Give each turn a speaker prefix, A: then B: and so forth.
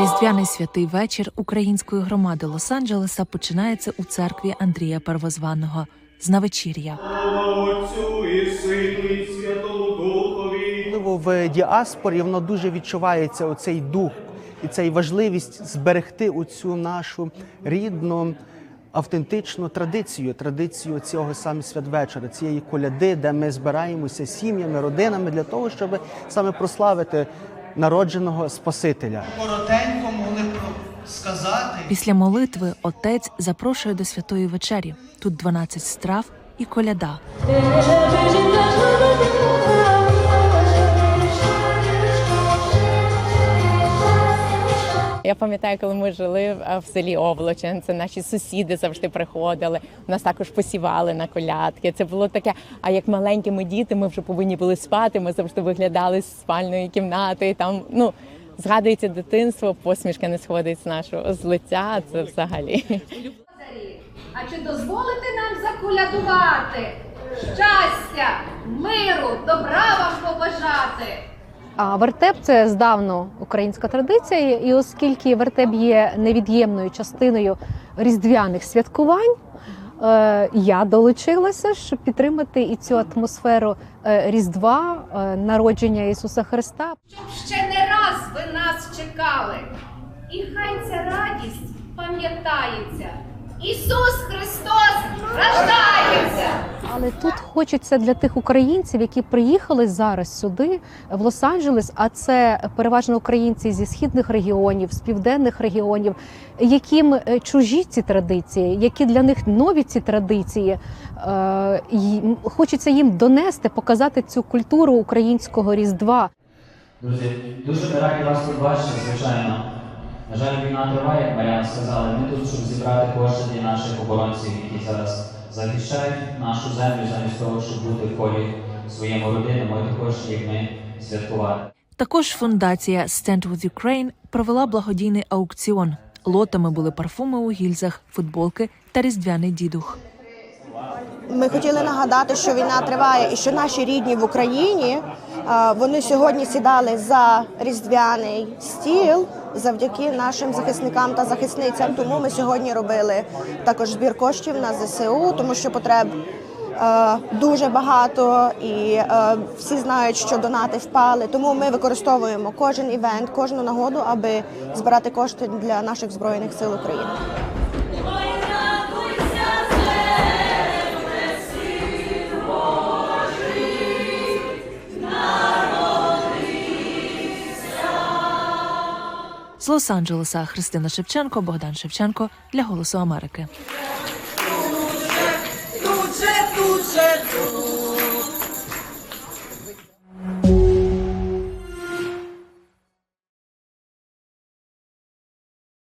A: Різдвяний святий вечір української громади Лос-Анджелеса починається у церкві Андрія Первозваного з навечір'я.
B: В діаспорі воно дуже відчувається оцей дух і цей важливість зберегти оцю нашу рідну. Автентичну традицію, традицію цього саме святвечора, цієї коляди, де ми збираємося сім'ями, родинами для того, щоб саме прославити народженого Спасителя.
C: коротенько могли сказати.
A: Після молитви отець запрошує до святої вечері. Тут 12 страв і коляда.
D: Я пам'ятаю, коли ми жили в- в селі Овлочен, це наші сусіди завжди приходили. Нас також посівали на колядки. Це було таке. А як маленькими діти, ми вже повинні були спати. Ми завжди виглядали з спальної кімнати. І там ну згадується дитинство, посмішка не сходить з нашого з лиця. Це взагалі.
E: А чи дозволите нам заколядувати? Щастя, миру, добра вам побажати.
F: А вертеп це здавно українська традиція, і оскільки вертеп є невід'ємною частиною різдвяних святкувань, е, я долучилася, щоб підтримати і цю атмосферу е, Різдва, е, народження Ісуса Христа.
E: Щоб ще не раз ви нас чекали. І хай ця радість пам'ятається. Ісус Христос рождається!
F: Але тут хочеться для тих українців, які приїхали зараз сюди, в Лос-Анджелес, а це переважно українці зі східних регіонів, з південних регіонів, яким е, чужі ці традиції, які для них нові ці традиції. Е, Хочеться їм донести, показати цю культуру українського різдва.
G: Друзі, дуже раді вас тут бачити, звичайно. На жаль, війна триває, як Маріана сказала. Ми тут, щоб зібрати кошти для наших оборонців, які зараз захищають нашу землю, замість того, щоб бути в колі своїми родинами, і також як ми святкувати.
A: Також фундація Stand with Ukraine провела благодійний аукціон. Лотами були парфуми у гільзах, футболки та різдвяний дідух.
H: Ми хотіли нагадати, що війна триває і що наші рідні в Україні вони сьогодні сідали за різдвяний стіл завдяки нашим захисникам та захисницям. Тому ми сьогодні робили також збір коштів на ЗСУ, тому що потреб е, дуже багато і е, всі знають, що донати впали. Тому ми використовуємо кожен івент, кожну нагоду, аби збирати кошти для наших збройних сил України.
A: Лос-Анджелеса Христина Шевченко, Богдан Шевченко для Голосу Америки.
C: Тут же, тут же, тут.